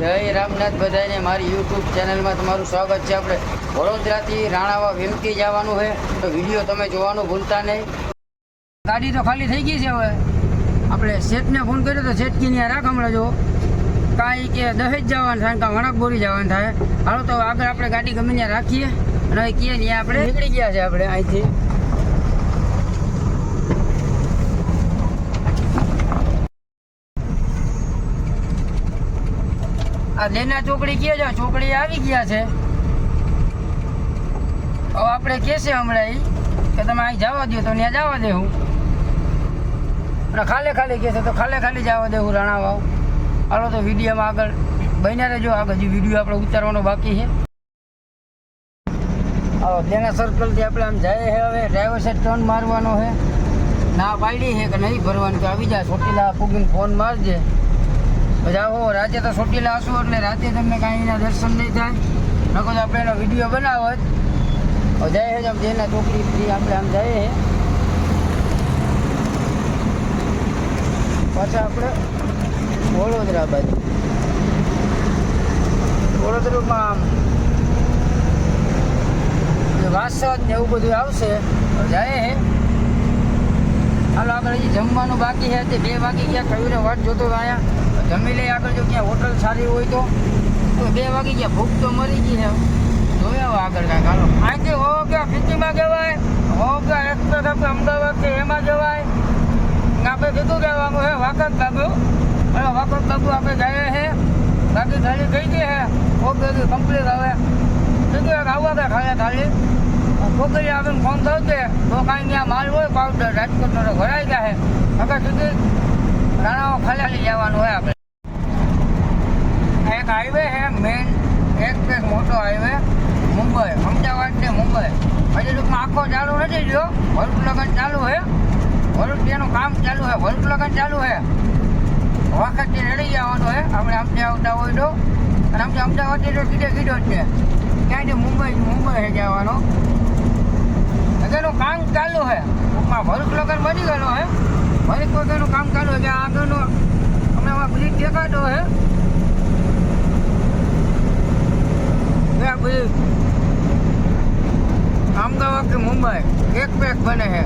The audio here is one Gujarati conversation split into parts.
જય રામનાથ બધાને મારી યુટ્યુબ ચેનલમાં તમારું સ્વાગત છે. આપણે વડોદરાથી રાણાવા વેમકી જવાનું છે. તો વીડિયો તમે જોવાનું ભૂલતા નહીં. ગાડી તો ખાલી થઈ ગઈ છે હવે. આપણે શેઠને ફોન કર્યો તો શેઠ કી રાખ હમણાં જો. કાંઈ કે દહેજ જવાનું થાય કાં વણાક બોરી જવાનું થાય. હાલો તો આગળ આપણે ગાડી ગમે ત્યાં રાખીએ. અને કીએ ત્યાં આપણે નીકળી ગયા છે આપણે અહીંથી. આ લેના ચોકડી કે છે, ચોકડી આવી ગયા છે. હવે આપણે કહેશે હમણાં કે તમે અહીં જવા દો તો ત્યાં જવા દેવું અને ખાલે ખાલી કહેશે તો ખાલે ખાલી જવા દેવું રાણા વાવ હાલો તો વિડીયોમાં આગળ બન્યા રહેજો. આગળ જે વીડિયો આપણે ઉતારવાનો બાકી છે. તેના સર્કલથી આપણે આમ જાય છે હવે. ડ્રાઈવર સાઈડ ટર્ન મારવાનો છે. ના પાડી છે કે નહીં ભરવાનું કે આવી જાય ચોટીલા પૂગીને ફોન મારજે. હો, રાતે તો ચોટીલા હશું એટલે રાતે તમને કાંઈ એના દર્શન નહીં થાય. નકો તો આપણે એનો વીડિયો બનાવો જ જાય છે જેના ચોકડી ફ્રી આપણે આમ જઈએ. પાછા આપણે વડોદરા બાજુ વડોદરામાં આમ વાસદ ને એવું બધું આવશે જાય હે. હાલો, આપણે હજી જમવાનું બાકી છે. તે બે વાગી ગયા કવિને વાટ જોતો અહીંયા જમી લઈ આગળ જો ક્યાં હોટલ સારી હોય તો. બે વાગી ગયા, ભૂખ તો મરી ગઈ છે. જોયા આવો આગળ કાંઈક હાલો. અહીંથી હો ગયા સિટીમાં જવાય? હો ગયા એક્સપ્રેસ આપણે અમદાવાદ કે એમાં જવાય? આપણે કીધું કહેવાનું હે વાકત બાબુ. હવે વાકત બાબુ આપણે જઈએ છે બાકી થાળી થઈ ગઈ હે. ઓકે કમ્પ્લીટ હવે. કીધું આવવા ગયા ખાલી થાળી. છોકરી આવીને ફોન થયો છે તો કાંઈ ત્યાં માલ હોય પાવડર રાજકોટનો ભરાઈ હે હવે સુધી રાણાઓ ખાલી જવાનું હોય આપણે. હાઈવે હે મેઇન એક્સપ્રેસ મોટો હાઈવે મુંબઈ, અમદાવાદ ને મુંબઈ. હજી ટૂંકમાં આખો ચાલુ નથી જો ભરૂચ લગન ચાલુ હે ભરૂચ તેનું કામ ચાલુ હે ભરૂચ લગન ચાલુ હે વખતથી રેડી જવાનું હે આપણે આમથી આવતા હોય તો. અને આમથી અમદાવાદથી તો કીધે કીધો જ છે. ક્યાંથી મુંબઈ મુંબઈ હે જવાનો? એનું કામ ચાલુ છે. ટૂંકમાં ભરૂચ લગન બની ગયેલો હે ભરૂચ વગરનું કામ ચાલુ છે. કે આગળનો, હમણાં બ્રિજ દેખાતો છે. આ અમદાવાદથી મુંબઈ. એક પેક બને છે.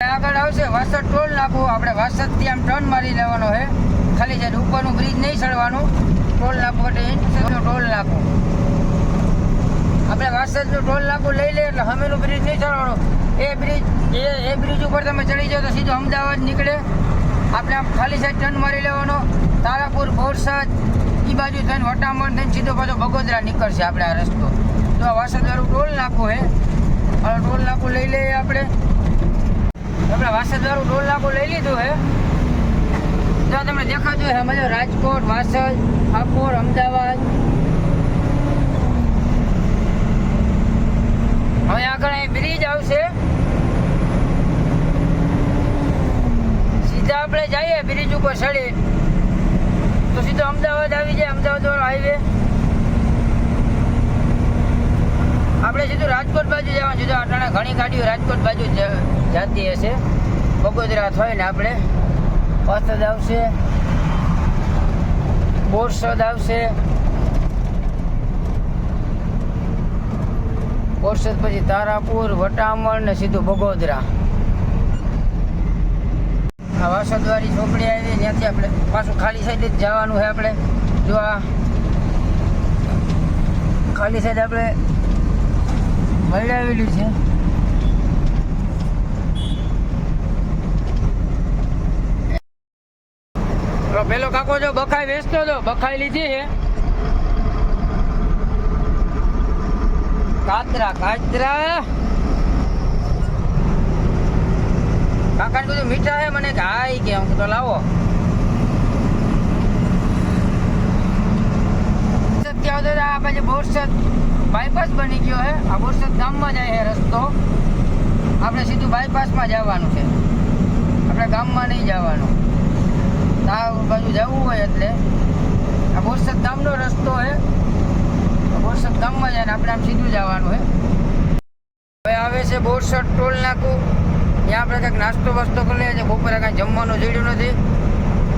આગળ આવશે વાસદ ટોલ નાખવું. આપણે વાસદથી આમ ટર્ન મારી લેવાનો છે. ખાલી છે ઉપરનું બ્રિજ નહીં ચડવાનું, ટોલ નાખવું એટલે ટોલ નાખવું. આપણે વાસદનું ટોલ નાખવું લઈ લે એટલે હમેનું બ્રિજ નહીં ચડવાનું. એ બ્રિજ એ એ બ્રિજ ઉપર તમે ચડી જાઓ તો સીધો અમદાવાદ નીકળે. આપણે આમ ખાલી સાઈડ ટર્ન મારી લેવાનો. તારાપુર, બોરસદ એ બાજુ થઈને વટામણ થઈને સીધો પાછો બગોદરા નીકળશે આપણે આ રસ્તો. તો આ વાસદવાળું ટોલ નાખું હે. ટોલ નાખું લઈ લઈએ આપણે. આપણે વાસદવાળું ટોલ નાખું લઈ લીધું હે. તો તમને દેખાતું હોય મજા રાજકોટ વાસદ હાપોર, અમદાવાદ હવે આગળ અહીં બ્રિજ આવશે સીધા આપણે જઈએ બ્રિજ ઉપર ચડી તો સીધો અમદાવાદ આવી જાય અમદાવાદ વાળો હાઈવે આપણે સીધું રાજકોટ બાજુ જવાનું સીધું અટાણે ઘણી ગાડીઓ રાજકોટ બાજુ જતી હશે. બગોદરા થઈને આપણે વાસદ આવશે. બોરસદ આવશે. બોરસદ પછી તારાપુર, વટામણ ને સીધું બગોદરા. આ વાસદવાળી ચોકડી આવી, ત્યાંથી આપણે પાછું ખાલી સાઈડ જ જવાનું છે આપણે. જો આ ખાલી સાઈડ આપણે મળાવેલું છે. તો પેલો કાકો જો બખાઈ વેચતો હતો બખાઈ લીધી છે. કાતરા કાતરા. કાકા કીધું મીઠા હે મને હાય કે, હું તો લાવો. તો આ બાજુ બોરસદ બાયપાસ બની ગયો છે. આ બોરસદ ગામમાં જાય છે રસ્તો. આપણે સીધું બાયપાસમાં જવાનું છે. આપણે ગામમાં નહીં જવાનું. આ બાજુ જવું હોય એટલે. આ બોરસદ ગામનો રસ્તો છે બોરસદ ગામમાં જાય ને આપણે આમ સીધું જવાનું છે હવે આવે છે બોરસદ ટોલ નાકું. ત્યાં આપણે કંઈક નાસ્તો વાસ્તો કરી લઈએ છીએ. બપોરે કાંઈ જમવાનું જોડ્યું નથી.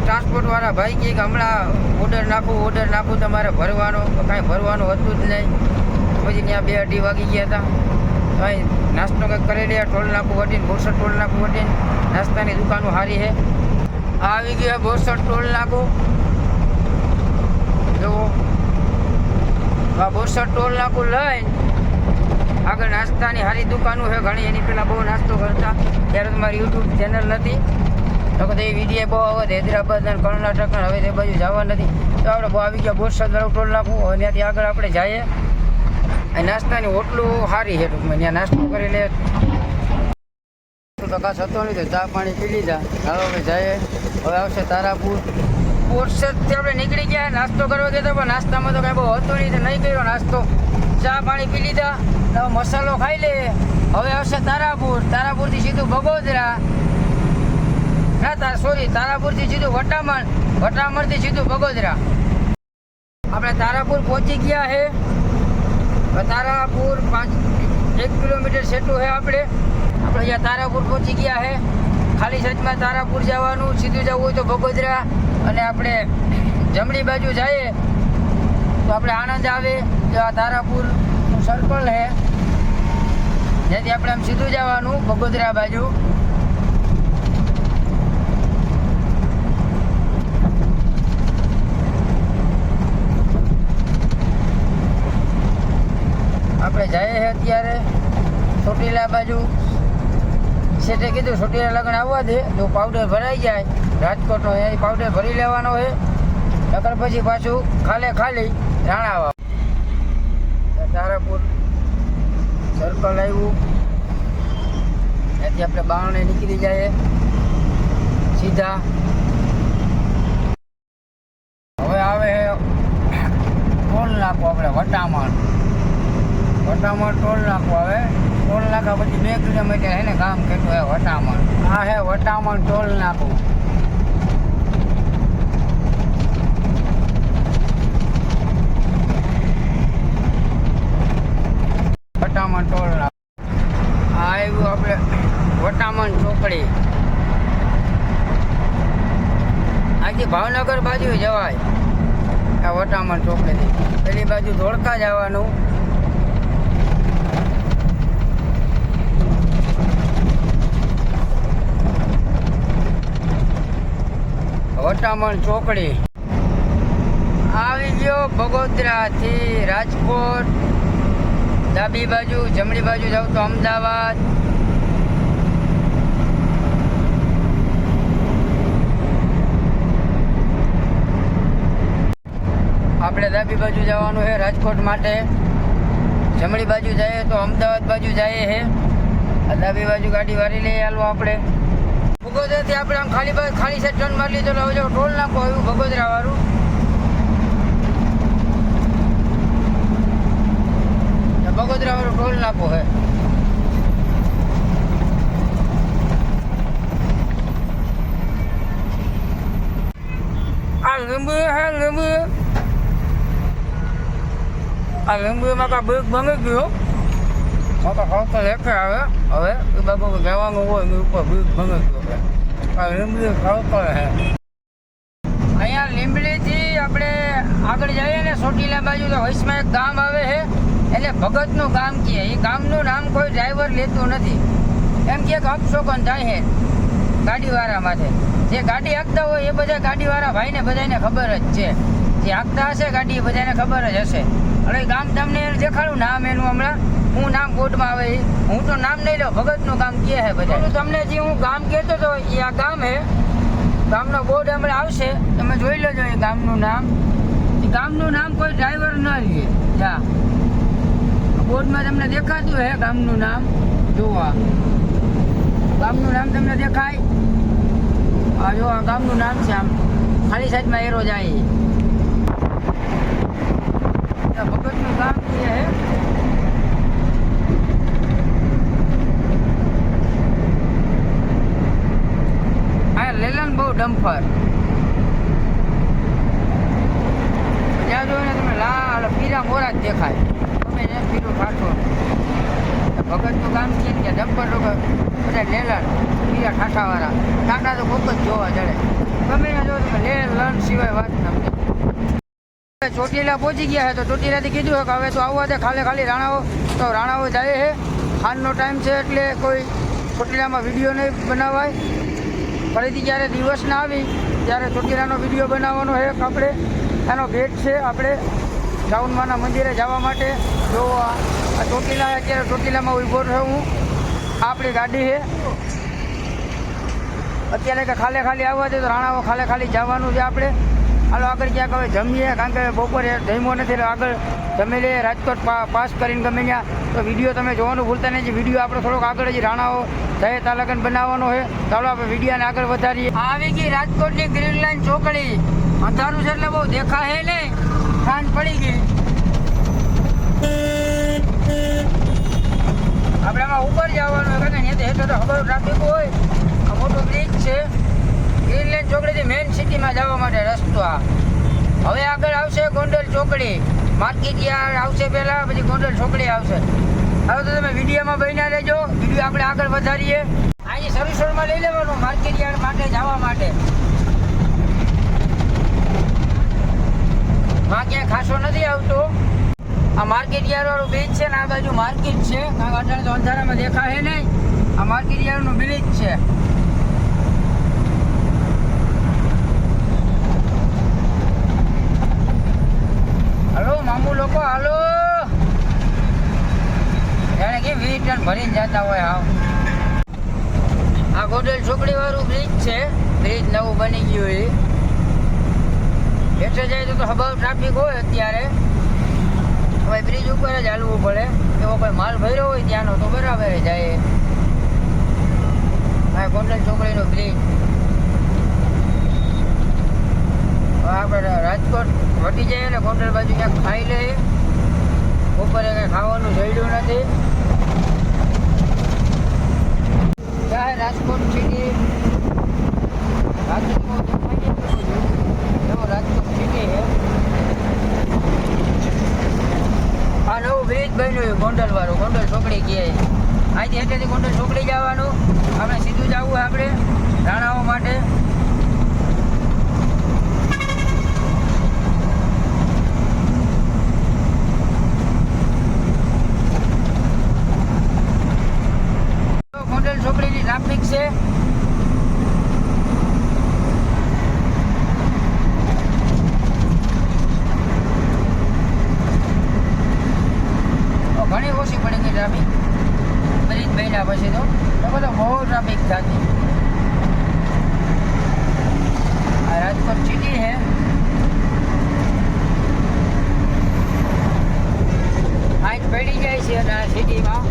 ટ્રાન્સપોર્ટવાળા ભાઈ કહે કે હમણાં ઓર્ડર નાખું ઓર્ડર નાખું તમારે ભરવાનો. કાંઈ ભરવાનું હતું જ નહીં. પછી ત્યાં બે અઢી વાગી ગયા હતા. અહીં નાસ્તો કંઈક કરી લે ટોલ નાખું વટીને, બોરસદ ટોલ નાખું વટીને. નાસ્તાની દુકાનો સારી છે આવી ગયું બોરસદ ટોલ નાખું. જુઓ. આ બોરસદ ટોલ નાખું લઈને આગળ નાસ્તાની સારી દુકાનો છે ઘણી, એની પહેલાં બહુ નાસ્તો કરતા. ત્યારે મારી યુટ્યુબ ચેનલ નથી. તો એ વીડિયો બહુ આવે હૈદરાબાદ અને કર્ણાટક હવે તે બાજુ જવા નથી. તો આપણે બહુ આવી ગયા બોરસદ ટોલ નાખવું હવે ત્યાંથી આગળ આપણે જઈએ. નાસ્તાની હોટલું સારી છે ટૂંકમાં. ત્યાં નાસ્તો કરી લે. પ્રકાશ હતો નહીં તો ચા પાણી પી લીધા. ચાલો હવે જઈએ. હવે આવશે તારાપુર. બોરસદથી આપણે નીકળી ગયા. નાસ્તો કરવા ગયા પણ નાસ્તામાં તો કાંઈ બહુ હતો નહીં નહીં કર્યો નાસ્તો. ચા પાણી પી લીધા. હવે મસાલો ખાઈ લે. હવે આવશે તારાપુર. તારાપુરથી સીધું બગોદરા. ના, તાર સોરી તારાપુરથી સીધું વટામણ. વટામણથી સીધું બગોદરા. આપણે તારાપુર પહોંચી ગયા છે તારાપુર પાંચ, એક કિલોમીટર સેટું છે આપણે. આપણે અહીંયા તારાપુર પહોંચી ગયા છે ખાલી સચમાં તારાપુર જવાનું, સીધું જવું હોય તો બગોદરા અને આપણે જમણી બાજુ જઈએ, તો આપણે આનંદ આવે જો આ તારાપુરનું સર્કલ છે જેથી આપણે આમ સીધું જવાનું બગોદરા બાજુ. આપણે જઈએ છે અત્યારે, ચોટીલા બાજુ. શેઠે કીધું ચોટીલા લગ્ન આવવા દે, જો પાવડર ભરાઈ જાય, રાજકોટનો એ પાવડર ભરી લેવાનો છે. નકર પછી પાછું ખાલે ખાલી રાણાવા તારાપુર સર્કલ આવ્યું. ત્યાંથી આપણે બારણે નીકળી જઈએ. સીધા. હવે આવે ટોલ નાખો આપણે વટામણ. વટામણ ટોલ નાખો હવે ટોલ પછી બે કિલોમીટર એને કામ કેટલું હે વટામણ. હા હે વટામણ ટોલ નાખું. વટામણ ટોલ નાખું. આ આવ્યું આપણે વટામણ ચોકડી. આજે ભાવનગર બાજુ જવાય. આ વટામણ ચોકડીથી. પેલી બાજુ ધોળકા જવાનું. વટામણ ચોકડી. આવી ગયો બગોદરાથી રાજકોટ. ડાબી બાજુ, જમણી બાજુ જાવ તો અમદાવાદ. આપણે ડાબી બાજુ જવાનું છે રાજકોટ માટે. જમણી બાજુ જઈએ તો અમદાવાદ બાજુ જઈએ છે. ડાબી બાજુ ગાડી વારી લઈએ હાલો આપણે. ભગોદરાથી આપણે આમ ખાલી બાજુ ખાલી સાઈડ ટર્ન મારી લીધો, હવે જો ટોલ નાખો આવ્યું ભગોદરા વાળું ભગોદરા વાળું ટોલ નાખો હે. આ લીંબુ હે, લીંબુ. આ લીંબુમાં કા બીક ભંગી ગયો? મોટા તો લેખે આવે. હવે એ બાબુ કહેવાનું હોય એની ઉપર ભંગી ગયો છે આ લીંબુ ખાવતો હે. અહીંયા લીંબડીથી આપણે આગળ જઈએ ને સોટીલા બાજુ તો વૈશમાં એક ગામ આવે છે. એટલે ભગતનું ગામ કહે. એ ગામનું નામ કોઈ ડ્રાઈવર લેતું નથી. એમ કે અપશોકન થાય છે ગાડીવાળા માટે જે ગાડી હાંકતા હોય એ બધા ગાડીવાળા ભાઈને બધાને ખબર જ છે. જે હાંકતા હશે ગાડી એ બધાને ખબર જ હશે. હવે ગામ તમને દેખાડું? નામ એનું હમણાં. હું નામ બોર્ડમાં આવે, હું તો નામ નહીં લઉં, ભગતનું ગામ કહે છે બધા. તમને જે હું ગામ કહેતો હતો એ આ ગામ હે. ગામનો બોર્ડ હમણાં આવશે, તમે જોઈ લેજો એ ગામનું નામ. એ ગામનું નામ કોઈ ડ્રાઈવર ન લે. જા. બોર્ડમાં તમને દેખાતું હે ગામનું નામ. જોવા ગામનું નામ તમને દેખાય? આ જો આ ગામનું નામ છે આમ. ખાલી સાઈડમાં એરો જાય. ભગતનું ગામ છે હે આ બહુ ડમ્ફર. જ્યાં જોયો ને તમે લાલ પીરા મોરા જ દેખાય. તમે ને પીરું ઠાઠો ભગતનું કામ છે ને ડમ્પર લોકો બધા લેલર પીરા ઠાઠાવાળા. ટાટા તો ખૂબ જ જોવા જડે ગમે ને જો તમે ટર્ન સિવાય વાત તમને ચોટીલા પહોંચી ગયા છે, તો ચોટીલાથી કીધું કે હવે તો આવવા દે ખાલી ખાલી રાણાઓ. તો રાણાઓ જાય છે. હાલનો ટાઈમ છે એટલે કોઈ ચોટીલામાં વીડિયો નહીં બનાવાય. ફરીથી જ્યારે દિવસ ના આવી, ત્યારે ચોટીલાનો વીડિયો બનાવવાનો છે આપણે. એનો ગેટ છે આપણે રાઉન્ડમાના મંદિરે જવા માટે. જો આ ચોટીલા, અત્યારે ચોટીલામાં ઊભો છું હું આપણી ગાડી છે. અત્યારે કે ખાલે ખાલી આવવા દે તો રાણાઓ ખાલે ખાલી જવાનું છે આપણે. હાલો, આગળ ક્યાંક હવે જમીએ, કારણ કે બપોરે જમ્યો નથી આગળ જમી લઈએ. રાજકોટ પાસ કરીને ગમે ત્યાં તો વીડિયો તમે જોવાનું ભૂલતા નહીં. વીડિયો આપણે થોડોક આગળ જ રાણાઓ જાય તાલકન બનાવવાનો છે ચાલો આપણે વિડીયોને આગળ વધારીએ. આવી ગઈ રાજકોટની ગ્રીન લાઈન ચોકડી. અંધારું છે એટલે બહુ દેખાય નહીં. સાંજ પડી ગઈ. આપણે આમાં ઉપર જવાનું કારણ કે હેઠળ તો ખબર ટ્રાફિક હોય. આ મોટો બ્રિજ છે. ગ્રીન લાઈન ચોકડીથી મેઇન સિટીમાં જવા માટે રસ્તો આ. હવે આગળ આવશે ગોંડલ ચોકડી. માર્કેટ યાર આવશે પહેલાં, પછી ગોંડલ છોકરી આવશે. હવે તો તમે વિડીયોમાં બન્યા રહેજો. વીડિયો આપણે આગળ વધારીએ. સર્વિસ રોડમાં લઈ લેવાનું માર્કેટ યાર્ડ માટે, જવા માટે. માં ક્યાંય ખાસો નથી આવતો. આ માર્કેટ યાર વાળું બ્રિજ છે ને, આ બાજુ માર્કેટ છે. કારણ કે અંધારામાં દેખાય નહીં. આ માર્કેટ યાર્ડનું બ્રિજ છે હલો મામુ લોકો હાલો. જાણે કે વીસ ટન ભરીને જતા હોય હાવ આ ગોડલ ચોકડી વાળું બ્રિજ છે. બ્રિજ નવું બની ગયું એ. હેઠે જાય તો હબાવ ટ્રાફિક હોય અત્યારે. હવે બ્રિજ ઉપર જ હાલવું પડે. એવો કોઈ માલ ભર્યો હોય ત્યાંનો તો બરાબર જાય આ ગોંડલ ચોકડીનો બ્રિજ હવે આપણે રાજકોટ વટી જઈએ ને ગોંડલ બાજુ ક્યાંક ખાઈ લઈએ બપોરે કંઈ ખાવાનું જડ્યું નથી. રાજકોટ સિટી રાજકોટ એવો રાજકોટ સિટી છે આ નવું બ્રિજ બન્યું ગોંડલ વાળું ગોંડલ ચોકડી કહે અહીંથી હેઠેથી ગોંડલ ચોકડી જવાનું આપણે સીધું જવું આપણે રાણાઓ માટે ગોંડલ ચોકડીની ટ્રાફિક છે તો ઘણી ઓછી પડી ગઈ ટ્રાફિક બ્રિજ બન્યા પછી તો તો બધો બહુ ટ્રાફિક થતી આ રાજકોટ સિટી છે આજ પડી જાય છે અને આ સિટીમાં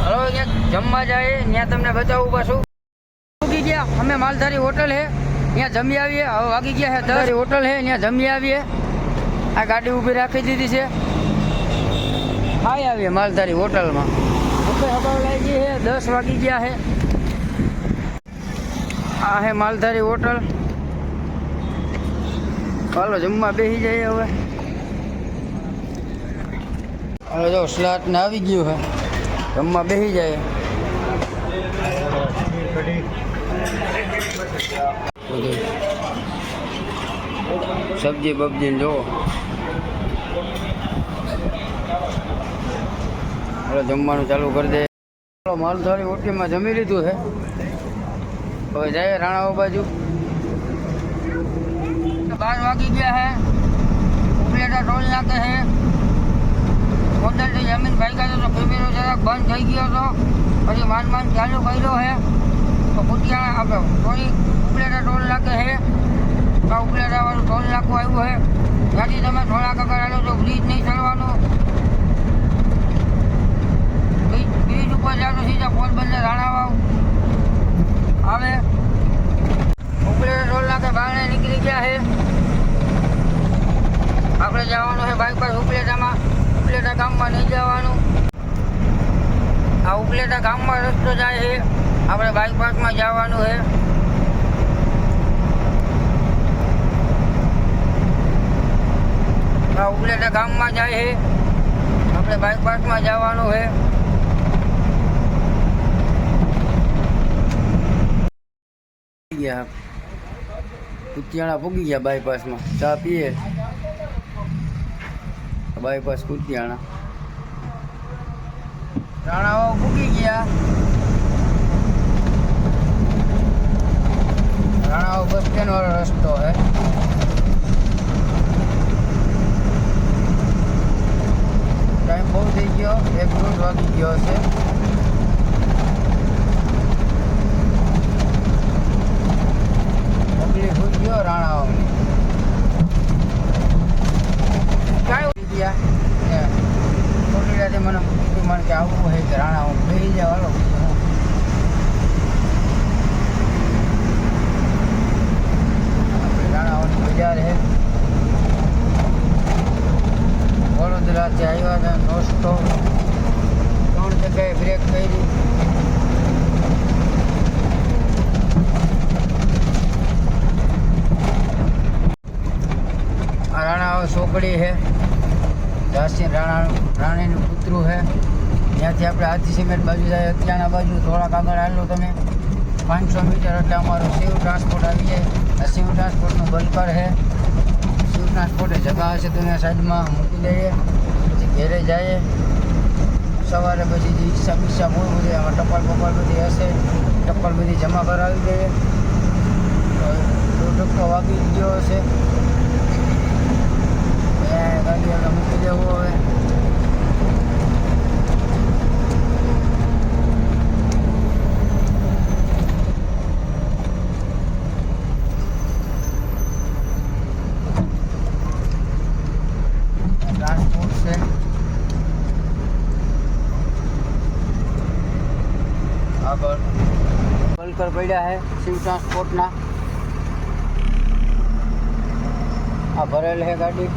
હલો ક્યાંક જમવા જાય, ત્યાં તમને બતાવું પાછું. ઉગી ગયા, અમે માલધારી હોટલ હે, ત્યાં જમી આવીએ. હવે વાગી ગયા છે દસ હોટલ હે, ત્યાં જમી આવીએ. આ ગાડી ઊભી રાખી દીધી છે. ખાઈ આવીએ માલધારી હોટલમાં. હવા લાગી છે દસ વાગી ગયા છે આ હે માલધારી હોટલ. હાલો, જમવા બેસી જઈએ હવે. હવે જો સ્લાટ ને આવી ગયું હે. જમવા બેસી જાય સબ્જી બબ્જી ને જો હવે જમવાનું ચાલુ કરી દે. ચાલો માલધારી ઓટીમાં જમી લીધું છે. હવે જાય રાણાઓ બાજુ. બાર વાગી ગયા હે. ઉપલેટા ટોલ નાખે હે હોટલથી જમીન ભાઈ તો કેમેરો જરાક બંધ થઈ ગયો હતો. પછી માંડ માંડ ચાલુ કર્યો હે તો કુટિયા આપણે થોડી ઉપલેટા ટોલ નાકે હે આ ઉપલેટા ત્રણ નાકું આવ્યું હે ત્યાંથી તમે થોડાક આગળ આલો તો બ્રિજ નહીં ચડવાનું. બ્રિજ બ્રિજ ઉપર જવાનું સીધા પોરબંદર રાણાવાવ. આવે. ઉપલેટા ટોલ નાકે બારણે નીકળી ગયા હે આપણે જવાનું છે બાઇક ઉપલેટામાં. ઉપલેટા ગામમાં નહીં જવાનું. આ ઉપલેટા ગામમાં રસ્તો જાય છે. આપણે બાઇક પાર્કમાં જવાનું છે. આ ઉપલેટા ગામમાં જાય છે. આપણે બાયપાસમાં જવાનું છે. ગયા. કુતિયાણા ભૂગી ગયા બાયપાસમાં ચા પીએ. બાયપાસ કુતિયાણા. રાણાઓ ભૂગી ગયા. રાણાઓ બસ સ્ટેન્ડ વાળો રસ્તો છે. ટાઈમ બહુ થઈ ગયો એક દોઢ વાગી ગયો હશે તકલીફ થઈ ગયો રાણાઓની કાંઈ ઉડી ગયા ને ચોટીલાથી મને કીધું મને કે આવવું હોય કે રાણાઓ બેસી જાવ હાલો બીજું હું આપણે રાણાઓની બજાર છે વડોદરાથી આવ્યા હતા નોસ્તો ત્રણ જગ્યાએ બ્રેક કરી આ રાણા છે. ઝાંસી રાણા, રાણીનું પુતરું છે. ત્યાંથી આપણે હાથી સિમેન્ટ બાજુ જાય, અત્યારના બાજુ થોડાક આગળ હાલો તમે. પાંચસો મીટર એટલે અમારું શિવ ટ્રાન્સપોર્ટ આવી જાય. આ શિવ ટ્રાન્સપોર્ટનું બલકર છે. શિવ ટ્રાન્સપોર્ટે જગા હશે તો એના સાઈડમાં મૂકી દઈએ, પછી ઘેરે જઈએ. સવારે પછી જે હિસાબ બિસ્સાબ હોય બધી, આમાં ટપાલ બપાલ બધી હશે. ટપાલ બધી જમા કરાવી દઈએ. તો ટકા વાગી ગયો હશે ત્યાં ગાડી આપણે મૂકી દેવું હવે ટ્રાન્સપોર્ટ છે આગળ બલકર પડ્યા છે શિવ ટ્રાન્સપોર્ટના આ ભરેલ છે ગાડી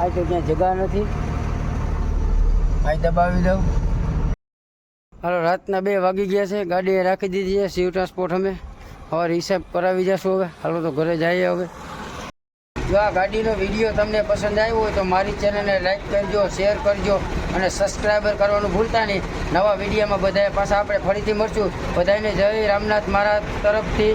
આ તો ક્યાં જગા નથી આ દબાવી દઉં। હાલો, રાતના બે વાગી ગયા છે. ગાડી રાખી દીધી છે. શિવ ટ્રાન્સપોર્ટ અમે. હવે હિસાબ કરાવી જશું હવે. હાલો તો ઘરે જઈએ હવે. જો આ ગાડીનો વીડિયો તમને પસંદ આવ્યો હોય તો મારી ચેનલને લાઈક કરજો, શેર કરજો અને સબસ્ક્રાઈબર કરવાનું ભૂલતા નહીં. નવા વિડીયોમાં બધાએ પાછા આપણે ફરીથી મળશું. બધાને જય રામનાથ મહારાજ તરફથી.